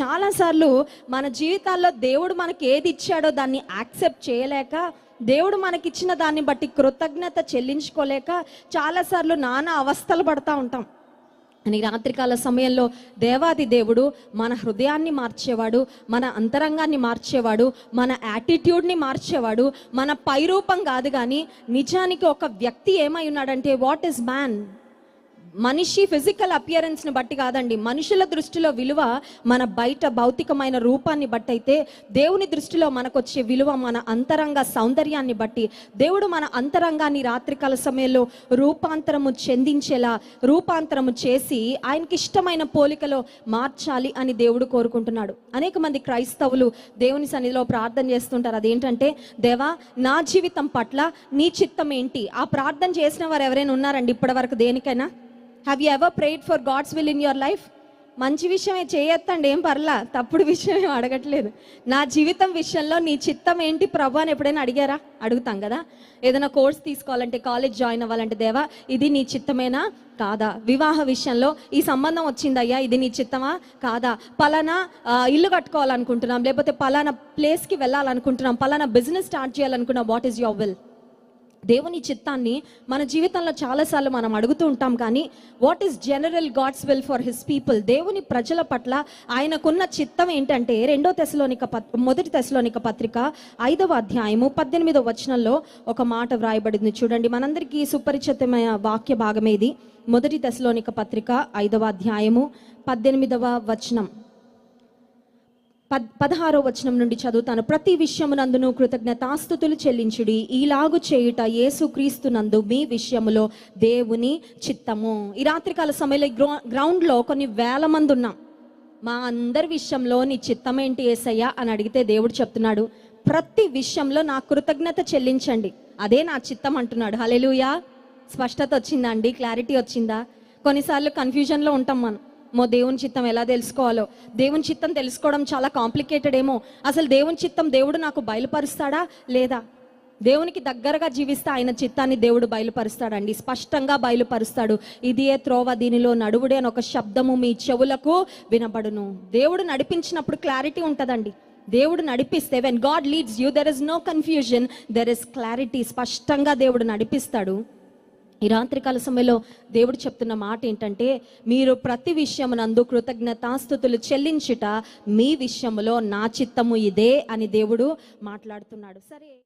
చాలాసార్లు మన జీవితాల్లో దేవుడు మనకి ఏది ఇచ్చాడో దాన్ని యాక్సెప్ట్ చేయలేక దేవుడు మనకిచ్చిన దాన్ని బట్టి కృతజ్ఞత చెల్లించుకోలేక చాలాసార్లు నానా అవస్థలు పడతా ఉంటాం. అని రాత్రికాల సమయంలో దేవాది దేవుడు మన హృదయాన్ని మార్చేవాడు మన అంతరంగాన్ని మార్చేవాడు మన యాటిట్యూడ్ని మార్చేవాడు మన పైరూపం కాదు కానీ నిజానికి ఒక వ్యక్తి ఏమై ఉన్నాడంటే వాట్ ఇస్ మ్యాన్? మనిషి ఫిజికల్ అపియరెన్స్ని బట్టి కాదండి. మనుషుల దృష్టిలో విలువ మన బయట భౌతికమైన రూపాన్ని బట్టి అయితే దేవుని దృష్టిలో మనకొచ్చే విలువ మన అంతరంగ సౌందర్యాన్ని బట్టి దేవుడు మన అంతరంగాన్ని రాత్రికాల సమయంలో రూపాంతరము చెందించేలా రూపాంతరము చేసి ఆయనకి ఇష్టమైన పోలికలో మార్చాలి అని దేవుడు కోరుకుంటున్నాడు. అనేక మంది క్రైస్తవులు దేవుని సన్నిధిలో ప్రార్థన చేస్తుంటారు. అదేంటంటే దేవా నా జీవితం పట్ల నీ చిత్తం ఏంటి? ఆ ప్రార్థన చేసిన వారు ఎవరైనా ఉన్నారండి ఇప్పటి వరకు దేనికైనా? Have you ever prayed for God's will in your life మంచి విషయమే చేయొత్తండి ఏం పర్లా? తప్పుడు విషయం ఏం అడగట్లేదు. నా జీవితం విషయంలో నీ చిత్తం ఏంటి ప్రభు అని ఎప్పుడైనా అడిగారా? అడుగుతాం కదా. ఏదైనా కోర్స్ తీసుకోవాలంటే కాలేజ్ జాయిన్ అవ్వాలంటే దేవా ఇది నీ చిత్తమేనా? కాదా. వివాహ విషయంలో ఈ సంబంధం వచ్చిందయ్యా ఇది నీ చిత్తమా? కాదా. పలానా ఇల్లు కట్టుకోవాలనుకుంటున్నాం లేకపోతే పలానా ప్లేస్కి వెళ్ళాలనుకుంటున్నాం పలానా బిజినెస్ స్టార్ట్ చేయాలనుకున్నాం వాట్ ఈస్ యువర్ విల్? దేవుని చిత్తాన్ని మన జీవితంలో చాలాసార్లు మనం అడుగుతూ ఉంటాం కానీ what is general God's will for his people దేవుని ప్రజల పట్ల ఆయనకున్న చిత్తం ఏంటంటే రెండో తెశలోనిక పత్ మొదటి తెశలోనిక పత్రిక ఐదవ అధ్యాయము పద్దెనిమిదవ వచనంలో ఒక మాట వ్రాయబడింది. చూడండి మనందరికీ సుపరిచితమైన వాక్య భాగమేది. మొదటి తెశలోనిక పత్రిక ఐదవ అధ్యాయము పద్దెనిమిదవ వచనం. పద్ పదహారో వచనం నుండి చదువుతాను. ప్రతి విషయమునందును కృతజ్ఞతాస్థుతులు చెల్లించుడి. ఈలాగు చేయుట యేసుక్రీస్తునందు మీ విషయములో దేవుని చిత్తము. ఈ రాత్రికాల సమయంలో గ్రౌ గ్రౌండ్లో కొన్ని వేల మంది ఉన్నాం. మా అందరి విషయంలో నీ చిత్తం ఏంటి ఏసయ్యా అని అడిగితే దేవుడు చెప్తున్నాడు ప్రతి విషయంలో నా కృతజ్ఞత చెల్లించండి. అదే నా చిత్తం అంటున్నాడు. హలెలుయా స్పష్టత వచ్చిందా అండి? క్లారిటీ వచ్చిందా? కొన్నిసార్లు కన్ఫ్యూజన్లో ఉంటాం మనం. మో దేవుని చిత్తం ఎలా తెలుసుకోవాలో. దేవుని చిత్తం తెలుసుకోవడం చాలా కాంప్లికేటెడ్ ఏమో. అసలు దేవుని చిత్తం దేవుడు నాకు బయలుపరుస్తాడా లేదా? దేవునికి దగ్గరగా జీవిస్తే ఆయన చిత్తాన్ని దేవుడు బయలుపరుస్తాడండి. స్పష్టంగా బయలుపరుస్తాడు. ఇదియే త్రోవ దీనిలో నడువుడే అని ఒక శబ్దము మీ చెవులకు వినబడును. దేవుడు నడిపించినప్పుడు క్లారిటీ ఉంటుందండి. దేవుడు నడిపిస్తే when God leads you there is no confusion there is clarity స్పష్టంగా దేవుడు నడిపిస్తాడు. ఈ రాత్రికాల సమయంలో దేవుడు చెప్తున్న మాట ఏంటంటే మీరు ప్రతి విషయమునందు కృతజ్ఞతాస్థుతులు చెల్లించుట మీ విషయములో నా చిత్తము ఇదే అని దేవుడు మాట్లాడుతున్నాడు. సరే.